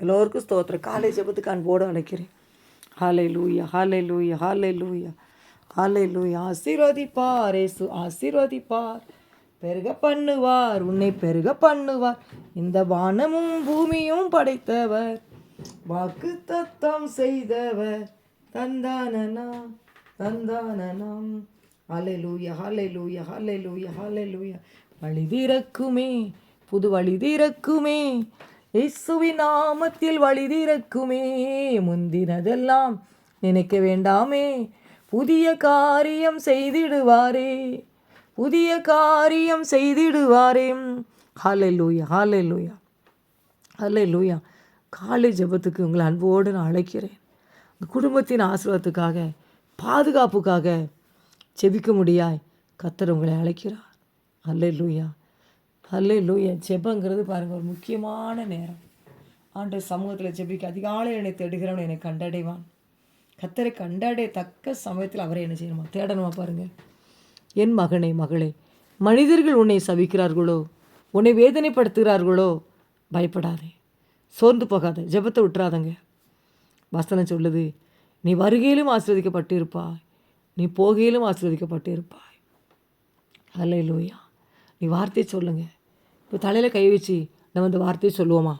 எல்லோருக்கும் ஸ்தோத்திரம். காலை ஜபத்துக்கு அன்போடு அழைக்கிறேன் ஹாலை லூயா ஹாலை லூயா ஹாலை லூயா ஹாலை லூயா ஆசீர்வதிப்பார் ஏசு ஆசீர்வதிப்பார். பெருக பண்ணுவார் உன்னை பெருக பண்ணுவார். இந்த வானமும் பூமியும் படைத்தவர் வாக்கு தத்தம் செய்தவர். தந்தானனா தந்தானனம் ஹாலை லூயா ஹாலை லூயா ஹாலை லூயா ஹாலை லூயா வழி திறக்குமே புது வழி திறக்குமே. இயேசுவின் நாமத்தில் வழிதிறக்குமே முந்தினதெல்லாம் நினைக்க வேண்டாமே. புதிய காரியம் செய்திடுவாரே புதிய காரியம் செய்திடுவாரே ஹாலே லூயா ஹாலே லூயா ஹலே லூயா காலை ஜெபத்துக்கு உங்களை அன்போடு நான் அழைக்கிறேன். குடும்பத்தின் ஆசீர்வாதத்துக்காக பாதுகாப்புக்காக செபிக்க முடியாய் கத்தர் உங்களை அழைக்கிறார். அல்ல லூயா அல்ல லூயா ஜெபங்கிறது பாருங்கள் ஒரு முக்கியமான நேரம். ஆண்டு சமூகத்தில் ஜெபிக்க அதிகாலை என்னை தேடுகிறவன் என்னை கண்டடைவான். கத்தரை கண்டடைய தக்க சமயத்தில் அவரை என்ன செய்யணுமா? தேடணுமா பாருங்கள் என் மகனே மகளே மனிதர்கள் உன்னை சபிக்கிறார்களோ? உன்னை வேதனைப்படுத்துகிறார்களோ? பயப்படாதே. சோர்ந்து போகாத. ஜெபத்தை விட்டுறாதங்க. வசனம் சொல்லுது நீ வருகையிலும் ஆசீர்வதிக்கப்பட்டிருப்பாய். நீ போகையிலும் ஆசீர்வதிக்கப்பட்டிருப்பாய். அல்ல லூயா நீ வார்த்தையை சொல்லுங்கள் இப்போ தலையில் கை வச்சு நம்ம இந்த வார்த்தையை சொல்லுவோமா?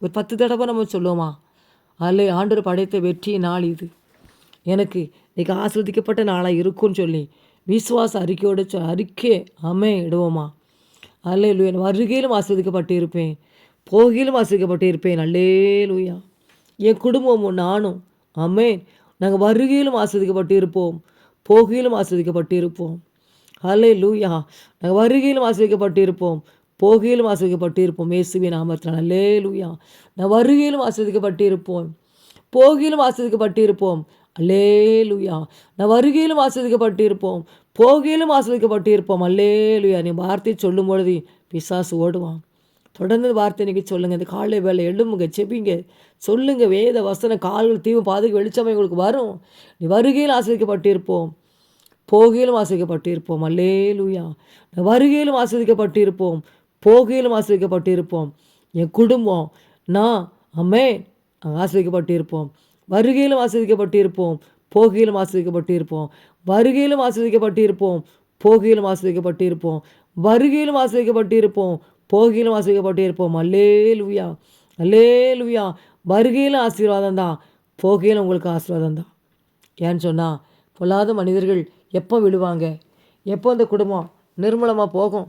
ஒரு பத்து தடவை நம்ம சொல்லுவோமா? அல்ல ஆண்டவர் படைத்த வெற்றி நாள் இது. எனக்கு இன்றைக்கி ஆசிர்வதிக்கப்பட்ட நாளாக இருக்கும்னு சொல்லி விசுவாச அறிக்கையோட சொ அறிக்கை அமே இடுவோமா அல்ல லூயா வருகையிலும் ஆசிர்வதிக்கப்பட்டு இருப்பேன். போகையிலும் ஆசிர்வதிக்கப்பட்டு இருப்பேன். அல்லே லூயா என் குடும்பமும் நானும். அமேன் நாங்கள் வருகையிலும் ஆசிர்வதிக்கப்பட்டு இருப்போம். போகையிலும் ஆசிர்வதிக்கப்பட்டு இருப்போம். அல்லே லூயா நாங்கள் வருகையிலும் ஆசிரியப்பட்டிருப்போம் போகையிலும் ஆசிரியப்பட்டிருப்போம் இயேசுவின் நாமத்தில். அல்லே லூயா நான் வருகையிலும் ஆசிரியப்பட்டிருப்போம் இருப்போம் போகையிலும் ஆசிர்வதிக்கப்பட்டு அல்லே லூயா நான் வருகையிலும் ஆசிரியப்பட்டிருப்போம் போகையிலும் ஆசிரியப்பட்டிருப்போம் இருப்போம் அல்லே லூயா நீ வார்த்தை சொல்லும் பொழுது பிசாசு ஓடுவான். தொடர்ந்து வார்த்தை இன்றைக்கி சொல்லுங்கள் இந்த காலை வேலை எழும்புங்க செப்பிங்க சொல்லுங்கள் வேத வசன கால்கள் தீவு பாதைக்கு வெளிச்சமை உங்களுக்கு வரும். நீ வருகையில் ஆசிரியப்பட்டிருப்போம் போகையிலும் ஆசிரிக்கப்பட்டிருப்போம். அல்லே லூயா வருகையிலும் ஆசிரிக்கப்பட்டிருப்போம். போகையிலும் ஆசிரிக்கப்பட்டிருப்போம். என் குடும்பம் நான் அம்மே ஆசிரிக்கப்பட்டிருப்போம். வருகையிலும் ஆசிரிக்கப்பட்டிருப்போம். போகையிலும் ஆசிரிக்கப்பட்டிருப்போம். வருகையிலும் ஆசிரிக்கப்பட்டிருப்போம். போகையிலும் ஆசிரிக்கப்பட்டிருப்போம். வருகையிலும் ஆசிரிக்கப்பட்டிருப்போம். போகையிலும் ஆசிரிக்கப்பட்டிருப்போம். அல்லே லுவியா அல்லே லுவியா வருகையிலும் ஆசீர்வாதம் தான் போகையிலும் உங்களுக்கு ஆசீர்வாதம் தான் ஏன்னு சொன்னால் பொல்லாத மனிதர்கள் எப்போ விடுவாங்க? எப்போ அந்த குடும்பம் நிர்மலமாக போகும்?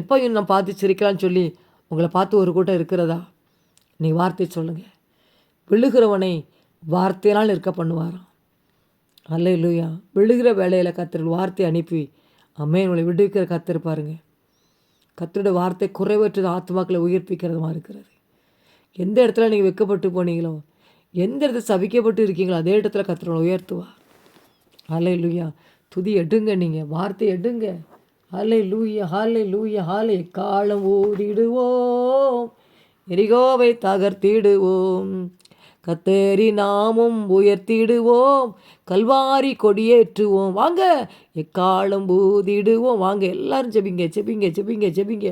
எப்போ இன்னும் பார்த்து சிரிக்கலாம்னு சொல்லி உங்களை பார்த்து ஒரு கூட்டம் இருக்கிறதா? நீ வார்த்தை சொல்லுங்கள் விழுகிறவனை வார்த்தையினால் இருக்க பண்ணுவாராம். அல்ல இல்லையா விழுகிற வேலையில் கத்தர் வார்த்தை அனுப்பி அம்மே உங்களை விடுவிக்கிற கத்திருப்பாருங்க பாருங்க. கத்தரோட வார்த்தை குறைவற்றது ஆத்மாக்களை உயிர்ப்பிக்கிறதுமா இருக்கிறது. எந்த இடத்துல நீங்கள் வெக்கப்பட்டு போனீங்களோ எந்த இடத்துல சபிக்கப்பட்டு இருக்கீங்களோ அதே இடத்துல கத்தரை உயர்த்துவார். ஹாலே லூயா துதி எடுங்க நீங்கள் வார்த்தை எடுங்க. ஹாலே லூயா ஹாலே லூயா ஹாலே காலம் ஓடிடுவோம் எரிகோவை தகர்த்திடுவோம். கத்தேரி நாமும் உயர்த்திடுவோம். கல்வாரி கொடியேற்றுவோம். வாங்க எக்காலம் பூதிடுவோம் வாங்க எல்லாரும் செபிங்க செபிங்க செபிங்க செபிங்க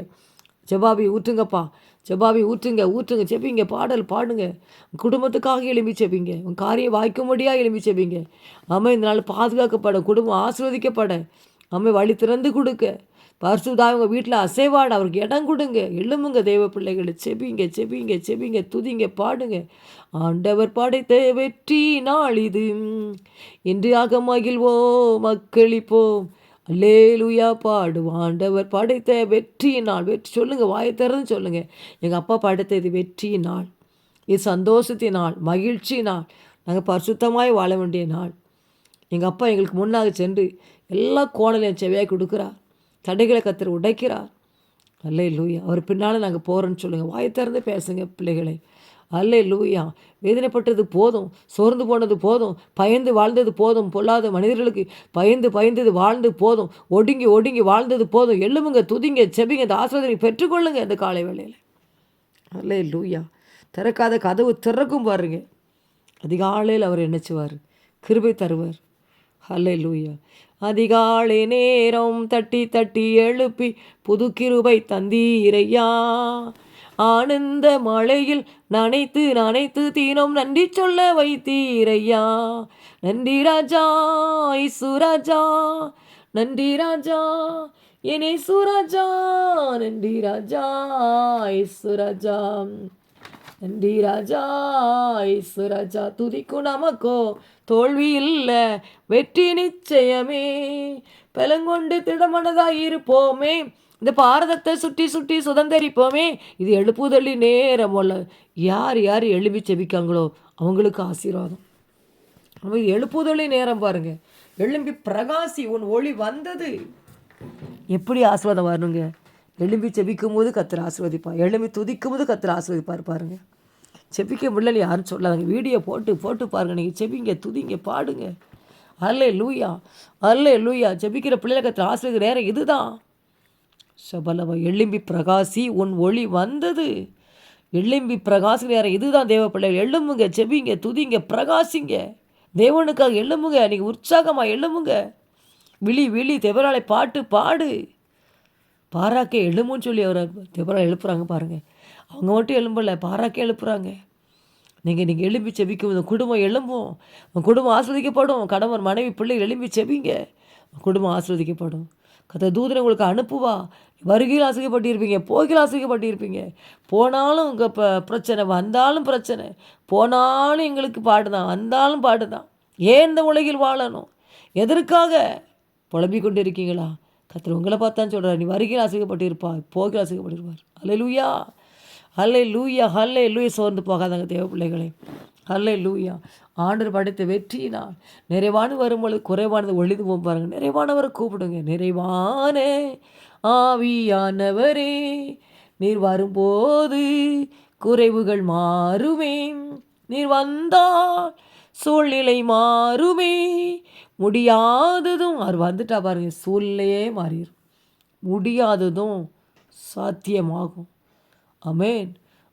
ஜபாபி ஊற்றுங்கப்பா. ஜெபாபி ஊற்றுங்க ஊற்றுங்க ஜெபிங்க பாடல் பாடுங்க. உன் குடும்பத்துக்காக எழுப்பி செப்பிங்க உன் காரியம் வாய்க்கும்படியாக எழுப்பி செப்பிங்க அம்மா இந்த நாள் பாதுகாக்கப்பட குடும்பம் ஆசிர்வதிக்கப்பட அம்மை வழி திறந்து கொடுக்க பரிசுதா உங்கள் வீட்டில் அசைவாட அவருக்கு இடம் கொடுங்க. எழுமுங்க தெய்வ பிள்ளைகளை. செபிங்க செபிங்க செபிங்க துதிங்க பாடுங்க. ஆண்டவர் படைத்த வெற்றி நாள் இது. இன்றாக மகிழ்வோம் மக்களிப்போம். லேலுயா பாடு ஆண்டவர் படைத்த வெற்றியின் நாள் வெற்றி சொல்லுங்கள் வாயை திறந்து சொல்லுங்கள் எங்கள் அப்பா படைத்த இது வெற்றியின் நாள் இது சந்தோஷத்தின் நாள் மகிழ்ச்சி நாள் நாங்கள் பரிசுத்தமாய் வாழ வேண்டிய நாள். எங்கள் அப்பா எங்களுக்கு முன்னாக சென்று எல்லா கோணலையும் செவையாக கொடுக்குறார். தடைகளை கத்திர உடைக்கிறார். அல்லே லூயா அவர் பின்னால் நாங்கள் போகிறோன்னு சொல்லுங்கள் வாயை திறந்து பேசுங்க பிள்ளைகளை. அல்லே லூயா வேதனைப்பட்டது போதும் சோர்ந்து போனது போதும் பயந்து வாழ்ந்தது போதும் பொல்லாத மனிதர்களுக்கு பயந்து பயந்தது வாழ்ந்து போதும் ஒடுங்கி ஒடுங்கி வாழ்ந்தது போதும் எழுமுங்க துதிங்க செபிங்க இந்த ஆசிரியரை பெற்றுக்கொள்ளுங்க இந்த காலை வேளையில். அல்லே லூயா திறக்காத கதவு திறக்கும் பாருங்க. அதிகாலையில் அவர் என்னச்சுவார்? கிருபை தருவார். அல்லே லூயா அதிகாலை நேரம் தட்டி தட்டி எழுப்பி புது கிருபை தந்தீரையா ஆனந்த மழையில் நனைத்து நனைத்து தீனம் நன்றி சொல்ல வைத்தீரையா. நன்றி ராஜா ஐசுராஜா நன்றி ராஜா என்னை சுராஜா நன்றி ராஜா ஐசுராஜா நன்றி ராஜா இயேசு ராஜா. துதிக்கும் நமக்கோ தோல்வி இல்லை வெற்றி நிச்சயமே. பலங்கொண்டு திடமனதாக இருப்போமே. இந்த பாரதத்தை சுற்றி சுற்றி சுதந்திரிப்போமே. இது எழுப்புதலி நேரம் உள்ள யார் யார் எழுப்பி செபிக்காங்களோ அவங்களுக்கு ஆசீர்வாதம். அவங்க எழுப்புதொழி நேரம் பாருங்க. எழும்பி பிரகாசி உன் ஒளி வந்தது. எப்படி ஆசீர்வாதம் வரணுங்க? எழும்பி செபிக்கும் போது கத்திர ஆசீர்வதிப்பார். எழும்பி துதிக்கும் போது கத்திர ஆசீர்வதிப்பார் பாருங்க. செபிக்க முடியல யாரும் சொல்லாதங்க. வீடியோ போட்டு போட்டு பாருங்க. நீங்கள் செபிங்க துதிங்க பாடுங்க. அல்லே லூயா அல்லே லூயா ஜெபிக்கிற பிள்ளைகளை கத்திர ஆசிரியர் நேரம் இதுதான். சபலவ எழும்பி பிரகாசி உன் ஒளி வந்தது. எழும்பி பிரகாசி நேரம் இதுதான் தேவ பிள்ளைகள். எழும்புங்க செபிங்க துதிங்க பிரகாசிங்க. தேவனுக்காக எழும்புங்க நீங்கள் உற்சாகமாக எழும்புங்க விழி விழி தேவராளை பாட்டு பாடு. பாராக்கே எழும்புன்னு சொல்லி அவரை தேவராளை எழுப்புறாங்க பாருங்கள் அவங்க மட்டும் எழும்பலை பாராக்கே எழுப்புறாங்க. நீங்கள் நீங்கள் எழும்பி செபிக்கும் உங்கள் குடும்பம் எழும்பும். உங்கள் குடும்பம் ஆஸ்வதிக்கப்படும் கணவன் மனைவி பிள்ளைகள் எழும்பி செபிங்க குடும்பம் ஆஸ்வதிக்கப்படும் கத்த தூதனை உங்களுக்கு அனுப்புவா. வருகையில் அசைக்கப்பட்டிருப்பீங்க போகையில் ஆசைக்கப்பட்டிருப்பீங்க போனாலும் உங்கள் ப பிரச்சனை வந்தாலும் பிரச்சனை. போனாலும் எங்களுக்கு பாடுதான் வந்தாலும் பாடுதான். ஏன் இந்த உலகில் வாழணும்? எதற்காக புலம்பிக் கொண்டு இருக்கீங்களா கத்திர உங்களை பார்த்தான் சொல்கிறார் நீ வருகையில் ஆசைக்கப்பட்டிருப்பா போகையில் அல்ல லூயா அல்ல லூயா ஹல்லே லூயா சோர்ந்து போகாதாங்க தேவ பிள்ளைகளே. அல்ல லூயா ஆண்டர் படைத்த வெற்றியினால். நிறைவான வரும்பொழுது குறைவானது ஒழிது போகும் பாருங்க. நிறைவானவரை கூப்பிடுங்க. நிறைவானே ஆவியானவரே நீர் வரும்போது குறைவுகள் மாறுமே. நீர் வந்தால் சூழ்நிலை மாறுமே. முடியாததும் அவர் வந்துட்டா பாருங்க சூழ்நிலையே மாறிடும் முடியாததும் சாத்தியமாகும். அமேன்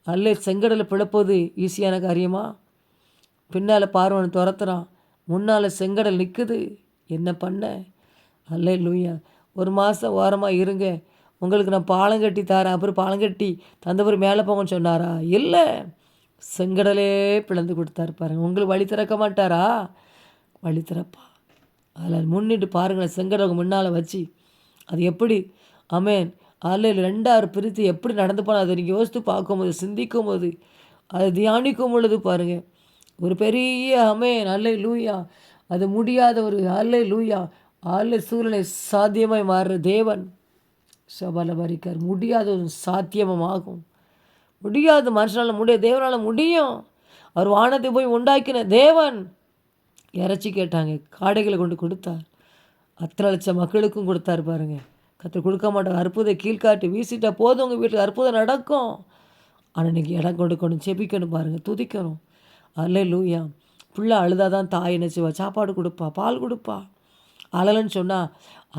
அல்ல செங்கடலை பிழப்பது ஈஸியான காரியமா? பின்னால் பார்வன் துரத்துறான். முன்னால் செங்கடல் நிற்குது என்ன பண்ண? அல்ல லூயா ஒரு மாதம் ஓரமாக இருங்க. உங்களுக்கு நான் பாலம் கட்டி தரேன். அப்புறம் பாலம் கட்டி மேலே போங்கன்னு சொன்னாரா? இல்லை. செங்கடலே பிளந்து கொடுத்தாரு பாருங்க. உங்களுக்கு வழி திறக்க மாட்டாரா? வழி திறப்பா. அதில் முன்னிட்டு பாருங்களேன். செங்கடலுக்கு முன்னால் வச்சு. அது எப்படி? அமேன் அதில் ரெண்டாறு பிரித்து எப்படி நடந்து போனால் அதை நீங்கள் யோசித்து பார்க்கும்போது சிந்திக்கும் போது அதை தியானிக்கும் பொழுது பாருங்கள் ஒரு பெரிய அமே அல்ல லூயா அது முடியாத ஒரு அல்லை லூயா அல்ல சூழலை சாத்தியமாய் மாறுற தேவன். சபால வரிக்கார் முடியாத ஒரு சாத்தியமாகும். முடியாது மனுஷனால் முடியாது தேவனால் முடியும். அவர் வானத்தை போய் உண்டாக்கின தேவன். இறைச்சி கேட்டாங்க காடைகளை கொண்டு கொடுத்தார். அத்தனை லட்சம் மக்களுக்கும் கொடுத்தாரு பாருங்கள் கற்று கொடுக்க மாட்டாங்க அற்புதம் கீழ்காட்டி வீசிட்டா போதும் உங்கள் வீட்டில் அற்புதம் நடக்கும். ஆனால் இன்றைக்கி இடம் கொடுக்கணும் செபிக்கணும் பாருங்கள் துதிக்கணும். அல்ல லூயா பிள்ளை அழுதாதான் தாய் என்ன செய்வா? சாப்பாடு கொடுப்பா பால் கொடுப்பா. அழலன்னு சொன்னால்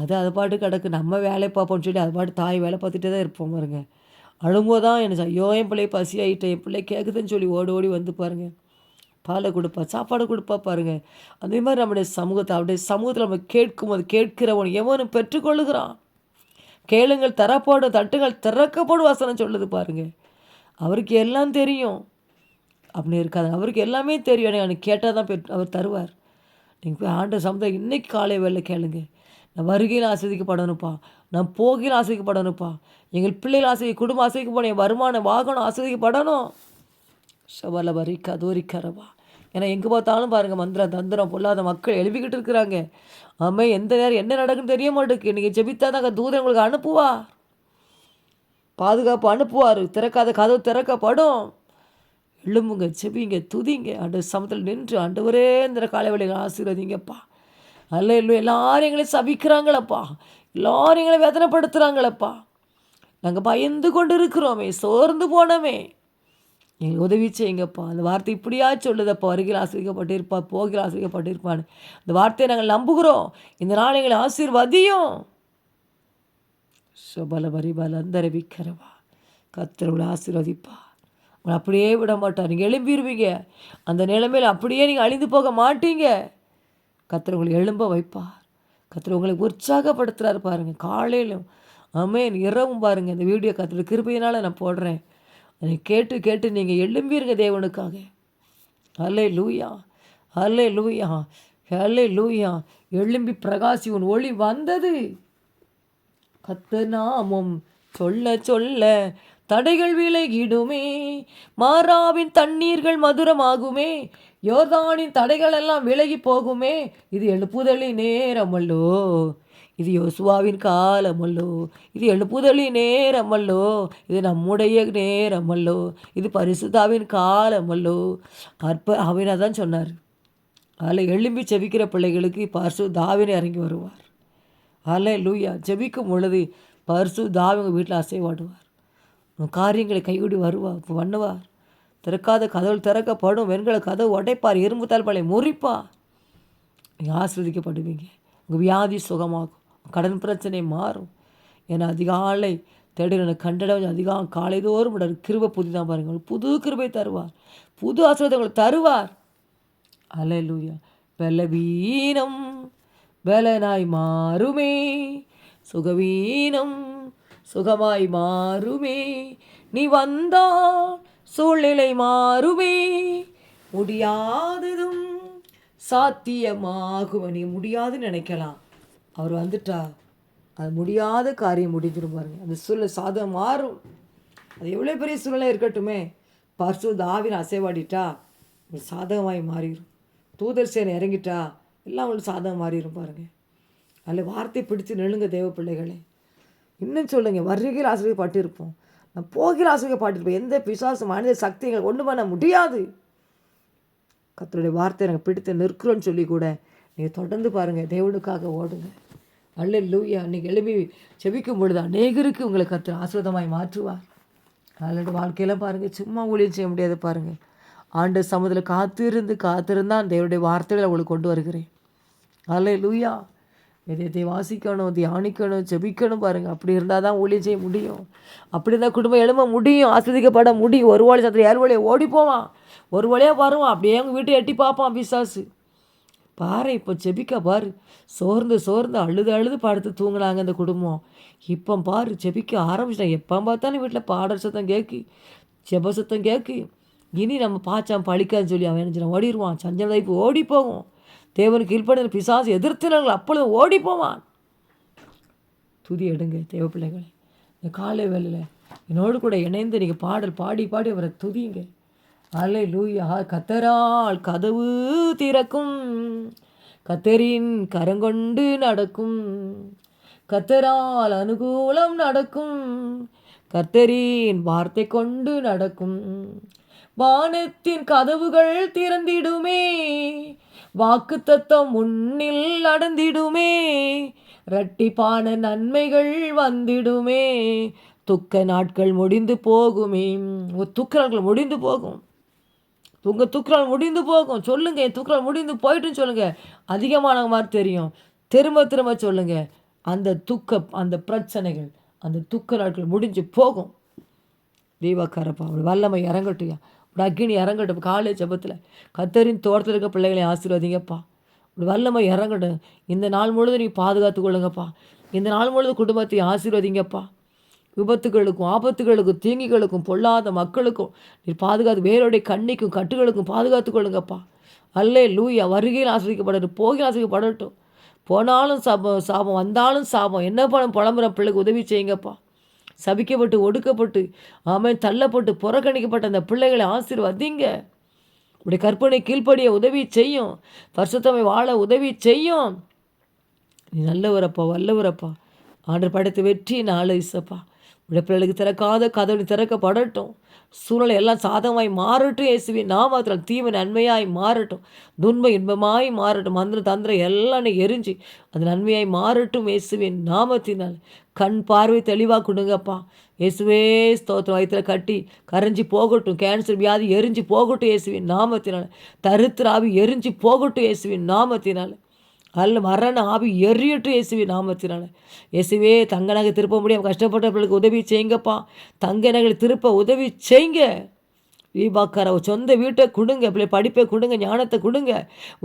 அது அது பாட்டு கிடக்கு. நம்ம வேலையை பார்ப்போம்னு சொல்லி அது பாட்டு தாய் வேலை பார்த்துட்டே தான் இருப்போம் பாருங்க. அழும்போது தான் என்ன ஐயோ என் பிள்ளை பசி ஆகிட்டேன் என் பிள்ளை கேட்குதுன்னு சொல்லி ஓடி ஓடி வந்து பாருங்கள் பாலை கொடுப்பா சாப்பாடு கொடுப்பா பாருங்கள் அதே மாதிரி நம்முடைய சமூகத்தை அப்படியே சமூகத்தில் நம்ம கேட்கும் அது கேட்கிறவன் எவனும் பெற்றுக்கொள்ளுகிறான். கேளுங்கள் தரப்போடும் தட்டுங்கள் திறக்கப்படும் வசனம் சொல்லுது பாருங்கள் அவருக்கு எல்லாம் தெரியும். அப்படின்னு இருக்காது. அவருக்கு எல்லாமே தெரியும். எனக்கு கேட்டால் தான் அவர் தருவார். நீங்கள் போய் ஆண்ட சமுதாயம் இன்றைக்கி காலை வேலை கேளுங்க. நான் வருகையில் ஆஸ்வதிக்கப்படணுப்பா நான் போகையில் ஆசைக்கப்படணுப்பா எங்கள் பிள்ளைகள் ஆசை குடும்ப ஆசைக்கப்படணும் என் வருமானம் வாகனம் ஆசிரியப்படணும் சவால வரி கதோரிக்கரவா ஏன்னா எங்கே பார்த்தாலும் பாருங்கள் மந்திரம் தந்திரம் பொல்லாத மக்கள் எழுப்பிக்கிட்டு இருக்கிறாங்க. ஆமாம் எந்த நேரம் என்ன நடக்குன்னு தெரிய மாட்டேங்குது. நீங்கள் ஜெபித்தா தான் தூதன் உங்களுக்கு அனுப்புவார். பாதுகாப்பு அனுப்புவார். திறக்காத கதவு திறக்கப்படும். எழும்புங்க செபிங்க துதிங்க. ஆண்டு சமத்தில் நின்று ஆண்டவரே இந்த காலை வேலைகள் ஆசீர்வதிங்கப்பா. அல்ல இல்லை எல்லாரும் எங்களையும் சபிக்கிறாங்களப்பா. எல்லாரும் எங்களை வேதனைப்படுத்துகிறாங்களப்பா நாங்கள் பயந்து கொண்டு இருக்கிறோமே சோர்ந்து போனோமே. எங்களுக்கு உதவி செய்யுங்கப்பா. அந்த வார்த்தை இப்படியா சொல்லுதப்பா. அருகில் ஆசிரியப்பட்டிருப்பா போகில் ஆசிரியப்பட்டிருப்பான்னு அந்த வார்த்தையை நாங்கள் நம்புகிறோம். இந்த நாள் எங்களை ஆசீர்வதியும். சுபல பரிபல அந்தரவிக்கிறவா கத்திரவுல ஆசீர்வதிப்பா. உங்களை அப்படியே விட மாட்டார். நீங்கள் எழும்பிடுவீங்க அந்த நிலைமையில் அப்படியே நீங்கள் அழிந்து போக மாட்டீங்க. கத்திர உங்களை எழும்ப வைப்பார். கத்திர உங்களை உற்சாகப்படுத்துகிறாரு பாருங்கள் காலையிலும் அமேன் இரவும் பாருங்கள் இந்த வீடியோ கத்திர கிருபையினால் நான் போடுறேன். அதை கேட்டு கேட்டு நீங்கள் எழும்பிருங்க தேவனுக்காக. அல்லே லூயா அல்லே லூயா அல்லே லூயா எழும்பி பிரகாசி உன் ஒளி வந்தது. கத்து நாமம் சொல்ல சொல்ல தடைகள் விலகிடுமே. மாறாவின் தண்ணீர்கள் மதுரமாகுமே. யோர்தானின் தடைகள் எல்லாம் விலகி போகுமே. இது எழுப்புதலின் நேரமல்லோ. இது யோசுவாவின் காலமல்லோ. இது எழுப்புதலி நேரமல்லோ. இது நம்முடைய நேரமல்லோ. இது பரிசுத்தாவின் காலமல்லோ. அற்ப அவனை தான் சொன்னார். அதில் எழும்பி செபிக்கிற பிள்ளைகளுக்கு பரிசு தாவினை இறங்கி வருவார். அல்ல லூயா ஜெபிக்கும் பொழுது பரிசு தாவி உங்கள் வீட்டில் அசைவாடுவார். உன் காரியங்களை கைவிடி வருவா பண்ணுவார் திறக்காத கதவுகள் திறக்கப்படும். வெண்கல கதவு உடைப்பார். இரும்பு தல்பலை முறிப்பார். நீங்கள் ஆசிர்வதிக்கப்படுவீங்க. உங்கள் வியாதி சுகமாகும். கடன் பிரச்சனை மாறும். ஏன்னா அதிகாலை தேடுகளை கண்டட அதிகம். காலைதோறும் விட கிருபை புதிதான் பாருங்கள் உங்களுக்கு புது கிருபை தருவார். புது ஆசிரியத்தை தருவார். அலை லூயா பலவீனம் பலனாய் மாறுமே. சுகவீனம் சுகமாய் மாறுமே. நீ வந்தால் சூழ்நிலை மாறுமே. முடியாததும் சாத்தியமாகும். நீ முடியாதுன்னு நினைக்கலாம். அவர் வந்துட்டா அது முடியாத காரியம் முடிஞ்சிடும் பாருங்க. அந்த சூழ்நிலை சாதம் மாறும். அது எவ்வளோ பெரிய சூழ்நிலை இருக்கட்டுமே. பர்சு தாவின் அசைவாடிட்டா ஒரு சாதகமாய் மாறிடும். தூதர் சேனை இறங்கிட்டா எல்லாம் அவங்களுக்கு சாதகம் மாறிடும் பாருங்க. அதில் வார்த்தை பிடிச்சு நெழுங்க தேவ பிள்ளைகளே. இன்னும் சொல்லுங்க வருகையில் ஆசிரியர் பாட்டிருப்போம் நான் போகிற ஆசிரியர் பாட்டிருப்போம் எந்த பிசாசு மனித சக்தி எங்களை ஒன்று பண்ண முடியாது. கத்தருடைய வார்த்தை எனக்கு பிடித்து நிற்கிறோன்னு சொல்லி கூட நீங்கள் தொடர்ந்து பாருங்கள் தேவனுக்காக ஓடுங்க. அல்ல லூயா நீங்கள் எழுப்பி செபிக்கும் பொழுது அநேகருக்கு உங்களை கத்து ஆசிரதமாய் மாற்றுவார். அதோட வாழ்க்கையெல்லாம் பாருங்கள் சும்மா ஊழியம் செய்ய முடியாது பாருங்கள் ஆண்டு சமுதில் காத்திருந்து காத்திருந்தான் தேவனுடைய வார்த்தைகளை உங்களுக்கு கொண்டு வருகிறேன். அல்ல லூயா எதை வாசிக்கணும் தியானிக்கணும் ஜெபிக்கணும் பாருங்கள் அப்படி இருந்தால் தான் ஊழியம் செய்ய முடியும். அப்படி இருந்தால் குடும்பம் எழும்ப முடியும் ஆஸ்வதிக்கப்பட முடியும். ஒரு வழி சத்திரம் ஏழு வழியை ஓடி போவான். ஒரு வழியாக பாருவான் அப்படியே அவங்க வீட்டை எட்டி பார்ப்பான் பிசாசு. பாரு இப்போ ஜெபிக்க பாரு. சோர்ந்து சோர்ந்து அழுது அழுது படுத்து தூங்கினாங்க இந்த குடும்பம். இப்போ பாரு ஜெபிக்க ஆரம்பிச்சிட்டேன் எப்போ பார்த்தாலும் வீட்டில் பாடல் சத்தம் கேட்கு ஜெப சத்தம் கேட்கு இனி நம்ம பாச்சான் பழிக்கான்னு சொல்லி அவன் என்ன ஓடிடுவான் சஞ்சல இப்போ ஓடி போகும். தேவனுக்கு கீழ்ப்படுகிற பிசாசு எதிர்த்தினர்கள் அப்பொழுது ஓடி போவான் துதி எடுங்க தேவ பிள்ளைகளை. இந்த காலை வேலையில் என்னோடு கூட இணைந்து நீங்கள் பாடல் பாடி பாடி அவரை துதிங்க அலை லூயா கத்தரால் கதவு திறக்கும். கத்தரின் கரங்கொண்டு நடக்கும். கத்தரால் அனுகூலம் நடக்கும். கத்தரின் வார்த்தை கொண்டு நடக்கும். வானத்தின் கதவுகள் திறந்திடுமே. வாக்கு தத்தம் உன்னில் நடந்திடுமே. ரட்டிப்பான நன்மைகள் வந்திடுமே. துக்க நாட்கள் முடிந்து போகுமே. துக்க நாட்கள் முடிந்து போகும். உங்கள் துக்கரால் முடிந்து போகும். சொல்லுங்கள் என் துக்கரால் முடிந்து போயிட்டுன்னு சொல்லுங்கள் அதிகமான மாதிரி தெரியும். திரும்ப திரும்ப சொல்லுங்கள் அந்த துக்க அந்த பிரச்சனைகள் அந்த துக்க நாட்கள் முடிஞ்சு போகும். தீபாக்காரப்பா அவள் வல்லமை இறங்கட்டுயா டக்கினி அக்னி இறங்கட்டும் காலை ஜபத்தில். கத்தரின் தோட்டத்தில் இருக்க பிள்ளைகளை ஆசீர்வதிங்கப்பா. ஒரு வல்லமை இறங்கட்டும். இந்த நாள் முழுவதும் நீ பாதுகாத்து கொள்ளுங்கப்பா. இந்த நாள் முழுவதும் குடும்பத்தை ஆசீர்வதிங்கப்பா. விபத்துகளுக்கும் ஆபத்துகளுக்கும் தீங்கிகளுக்கும் பொல்லாத மக்களுக்கும் நீர் பாதுகாத்து வேரோடைய கண்ணிக்கும் கட்டுகளுக்கும் பாதுகாத்து கொள்ளுங்கப்பா. அல்லே லூயா வருகையில் ஆசிரியக்கப்படட்டும் போகில் ஆசிரியப்படட்டும் போனாலும் சாபம் சாபம் வந்தாலும் சாபம். என்ன பணம் புலம்புற பிள்ளைக்கு உதவி செய்யுங்கப்பா. சபிக்கப்பட்டு ஒடுக்கப்பட்டு ஆமாம் தள்ளப்பட்டு புறக்கணிக்கப்பட்ட அந்த பிள்ளைகளை ஆசீர்வதிங்க. உடைய கற்பனை கீழ்ப்படிய உதவி செய்யும். பரிசுத்தமை வாழ உதவி செய்யும். நீ நல்லவரப்பா வல்லவரப்பா. ஆண்டு படைத்த வெற்றி நாளை இசப்பா. உடைய திறக்காத கதவு திறக்கப்படட்டும். சூழ்நிலை எல்லாம் சாதகமாய் மாறட்டும் இயேசுவி நாமத்தில் தீமை நன்மையாய் மாறட்டும். துன்பம் இன்பமாய் மாறட்டும். மந்திர தந்திரம் எல்லாம் எரிஞ்சு அது நன்மையாய் மாறட்டும் இயேசுவின் நாமத்தினால். கண் பார்வை தெளிவாக கொடுங்கப்பா. இயேசுவே ஸ்தோத்திரம். வயிற்றுல கட்டி கரைஞ்சி போகட்டும். கேன்சர் வியாதி எரிஞ்சு போகட்டும் இயேசுவின் நாமத்தினால். தருத்திராவி எரிஞ்சு போகட்டும் இயேசுவின் நாமத்தினால். அல்ல மரண ஆவி எரியட்டும் இயேசுவி நாமத்தினால. இயேசுவே தங்க நகை திருப்ப முடியாமல் கஷ்டப்பட்டவர்களுக்கு உதவி செய்யுங்கப்பா. தங்க நகை திருப்ப உதவி செய்யுங்க. தீபாக்கார சொந்த வீட்டை கொடுங்க பிள்ளை படிப்பை கொடுங்க ஞானத்தை கொடுங்க.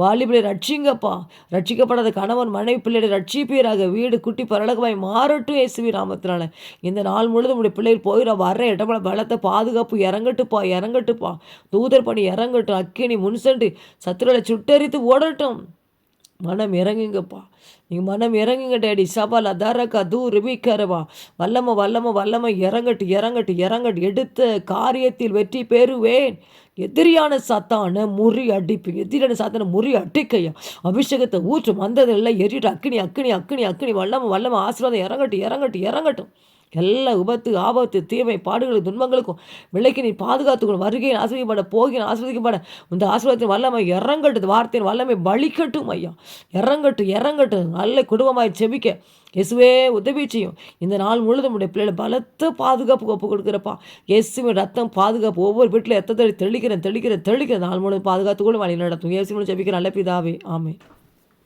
வாலிபிள்ளை ரட்சிங்கப்பா. ரட்சிக்கப்படாத கணவன் மனைவி பிள்ளைகளை ரட்சிப்பீராக. வீடு குட்டி பரலகமாய் மாறட்டும் இயேசுவி நாமத்தினால. இந்த நாள் முழுதும் உடைய பிள்ளைகள் போயிட வர்ற இடமல பலத்தை பாதுகாப்பு இறங்கட்டுப்பா இறங்கட்டுப்பா தூதர் பணி இறங்கட்டும். அக்கினி முன்சண்டு சத்துருளை சுட்டரித்து ஓடட்டும். மனம் இறங்குங்கப்பா. நீங்கள் மனம் இறங்குங்க டேடி. சபால் அதரக்கா தூ ரிபிக்கரவா வல்லம வல்லம வல்லம இறங்கட்டு இறங்கட்டு இறங்கட்டு. எடுத்த காரியத்தில் வெற்றி பெறுவேன். எதிரியான சாத்தான முறி அடிப்பு. எதிரியான சாத்தான முறி அடிக்கையா. அபிஷேகத்தை ஊற்றும். வந்ததெல்லாம் எரிட்டு அக்கினி அக்கினி அக்கினி அக்கினி வல்லம வல்லம ஆசீர்வாதம். இறங்கட்டு இறங்கட்டு இறங்கட்டும் எல்லா விபத்து ஆபத்து தீமை பாடுகளுக்கு துன்பங்களுக்கும் விலைக்கு நீ பாதுகாத்துக்கணும் வருகையின் ஆசிரியப்பட போகின் ஆசிரியப்பட இந்த ஆசீர்வாதத்தின் வல்லமை இறங்கட்டு வார்த்தையின் வல்லமை வலிக்கட்டும் ஐயா. இறங்கட்டும் இறங்கட்டும். நல்ல குடும்பமாய் செபிக்க இயேசுவே உதவி செய்யும். இந்த நாள் முழுதும் உடைய பிள்ளைகளை பலத்த பாதுகாப்பு ஒப்பு கொடுக்குறப்பா. இயேசுவின் ரத்தம் பாதுகாப்பு ஒவ்வொரு வீட்டில் எத்தனை தெளிக்கிறேன் தெளிக்கிறேன் தெளிக்கிறேன். நாள் முழுவதும் பாதுகாத்து கூட வழி நடத்தும். இயேசுவின் ஜெபிக்கிற நல்ல பிதாவே. ஆமே